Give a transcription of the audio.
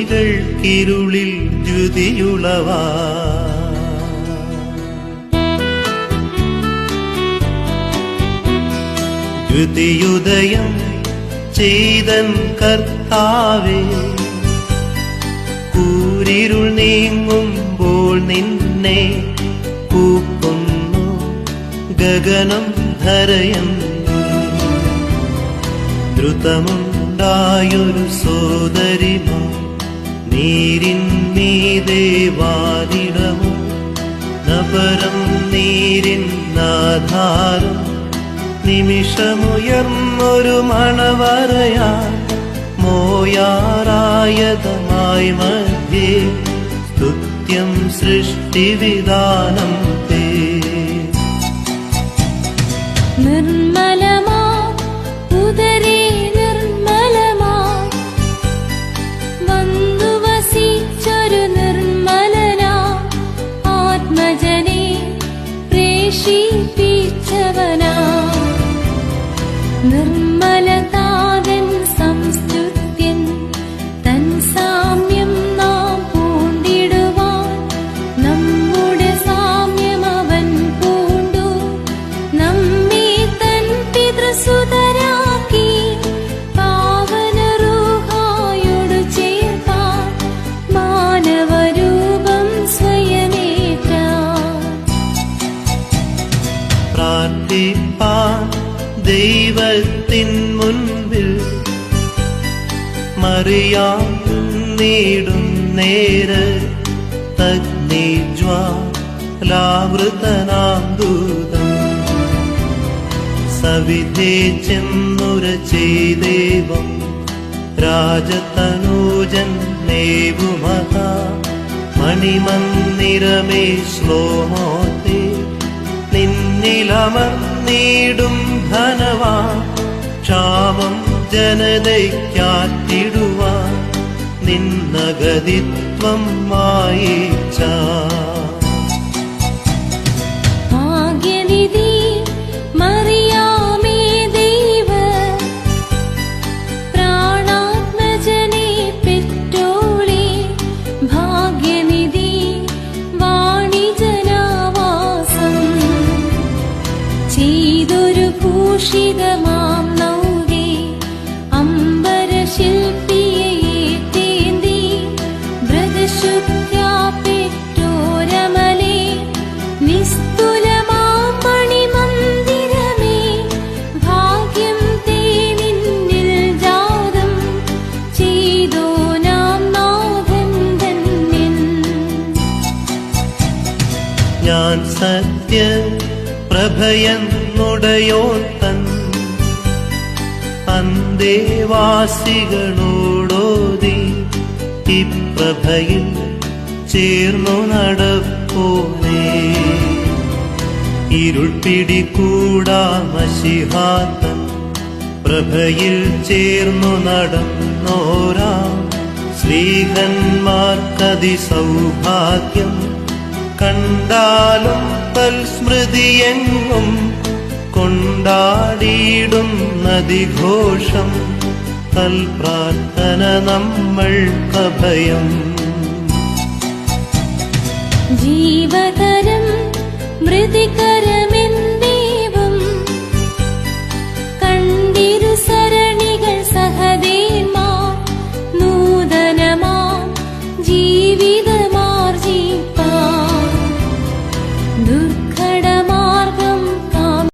ഋജുമതികൾക്കിരുളിൽ ദ്യുതിയുളവാ. ദ്യുതിയുദയം ചെയ്തൻ കർത്താവേ കൂരിരുൾ നീങ്ങുമ്പോൾ നിന്നെ കൂക്കുന്നു ഗഗനം ധരയം ദ്രുതമുണ്ടായൊരു സോദരിമോ? നീരിൻ മീതേ വാലിടമോ നപരം നീരിൻ നാധാരം നിമിഷമുയർന്നൊരു മണവറയാ മോയാറായതമായി മധ്യേ സ്തുത്യം സൃഷ്ടിവിധാനം തേ. നിർമ്മലമാ നിർമ്മലതാതൻ സംസ്തുത്യൻ തൻ സാമ്യം നാം പൂണ്ടിടുവാൻ. നമ്മുടെ സാമ്യം അവൻ പൂണ്ടു. നമ്മെ തൻ പിതൃസുതരാക്കി ദൈവത്തിൻ മുൻപിൽ മറിയാം നീടും നേര തഗ്നിജ്വാലാവൃതനാം ദൂതം സവിധേ ചെന്നുര ചെയ്ദേവം രാജതനൂജൻ നേവുമത. മണിമന്ദിരമേ ശ്ലോമോത്തേ നിന്നിലമർന്നീടും ധനവാ. ക്ഷാമം ജനതയ്ക്കാറ്റിടുവാൻ നിന്നഗതിത്വം മായിച്ച സത്യ പ്രഭയന്നുടയോൻ തൻ അന്തേവാസികളോടോതി ഇപ്രഭയിൽ ചേർന്നു നടപ്പോനേ. ഇരുൾ പിടികൂടാ മഷിഹാത്തൻ പ്രഭയിൽ ചേർന്നു നടന്നോരാ ശ്രീഹന്മാർക്കതി സൗഭാഗ്യം കണ്ടാലും തൽസ്മൃതിയെങ്ങും കൊണ്ടാടിയിടും നദിഘോഷം. തൽപ്രാർത്ഥന നമ്മൾ അഭയം ജീവതരം മൃതികരം